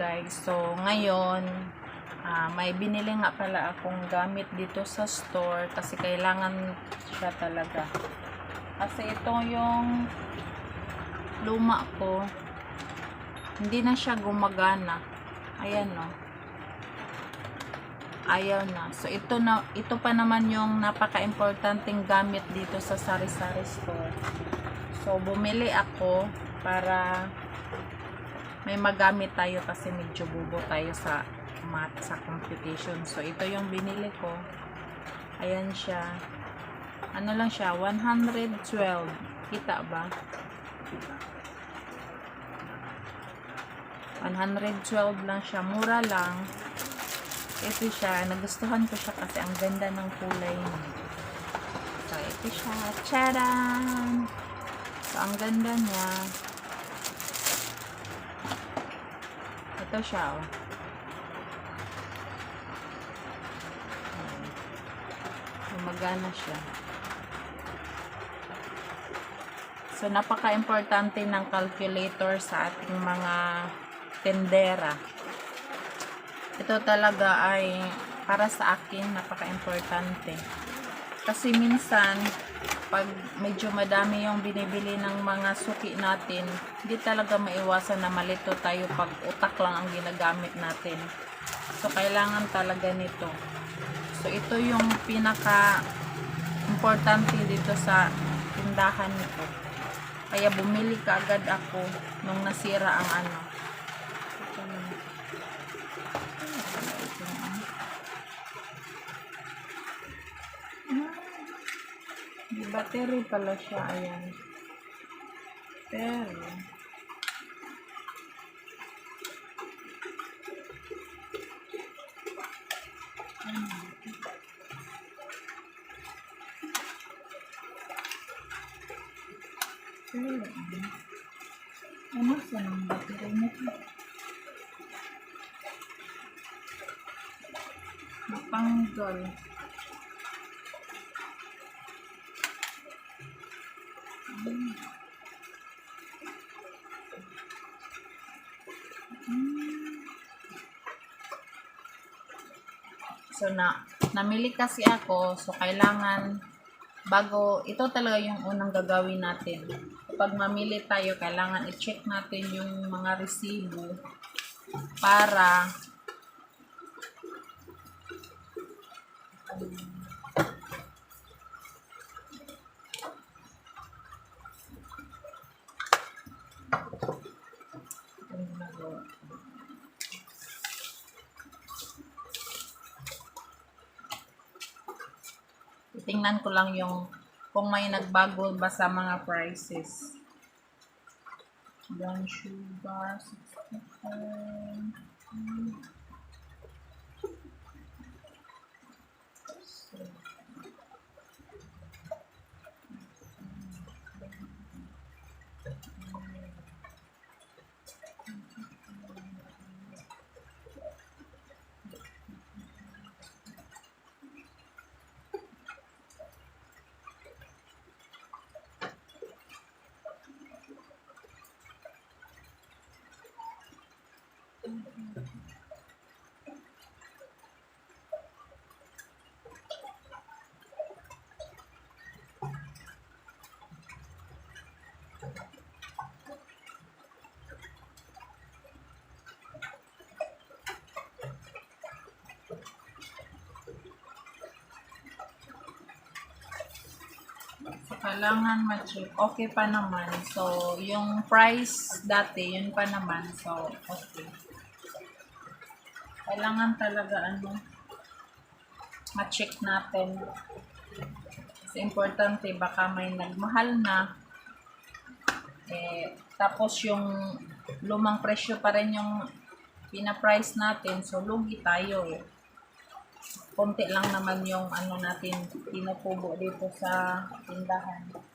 guys. So, ngayon, ah, may binili nga pala akong gamit dito sa store kasi kailangan siya talaga. Kasi ito yung luma ko. Hindi na siya gumagana. Ayan no. Ayaw na. So, ito na, ito pa naman yung napaka-importanting gamit dito sa Sari-Sari store. So, bumili ako para may magamit tayo kasi medyo bubo tayo sa math, sa computation. So, ito yung binili ko. Ayan siya. Ano lang siya? 112. Kita ba? 112 lang siya. Mura lang. Ito siya. Nagustuhan ko siya kasi ang ganda ng kulay niya. So, ito siya. Charan! So, ang ganda niya. Ito siya, oh. Gumagana siya. So, napaka-importante ng calculator sa ating mga tendera. Ito talaga ay para sa akin napaka-importante. Kasi minsan, pag medyo madami yung binibili ng mga suki natin, hindi talaga maiwasan na malito tayo pag utak lang ang ginagamit natin. So, kailangan talaga nito. So, ito yung pinaka importante dito sa tindahan nito. Kaya bumili ka agad ako nung nasira ang ano. Ito na. Ano pala ito na? Ah, May battery pala siya. Ayan. Pero, pero, ano saan ang battery nito? Mapanggal. So, na, namili kasi ako. So, kailangan, bago, ito talaga yung unang gagawin natin. Kapag mamili tayo, kailangan i-check natin yung mga resibo para Tingnan ko lang yung kung may nagbago ba sa mga prices. Brown sugar, 65. Kailangan ma-check. Okay pa naman. So, yung price dati, yun pa naman. So, okay. Kailangan talaga, ano, ma-check natin. Kasi importante, baka may nagmahal na. Eh, tapos yung lumang presyo pa rin yung pina-price natin. So, lugi tayo eh konti lang naman yung ano natin pinupubo dito sa tindahan.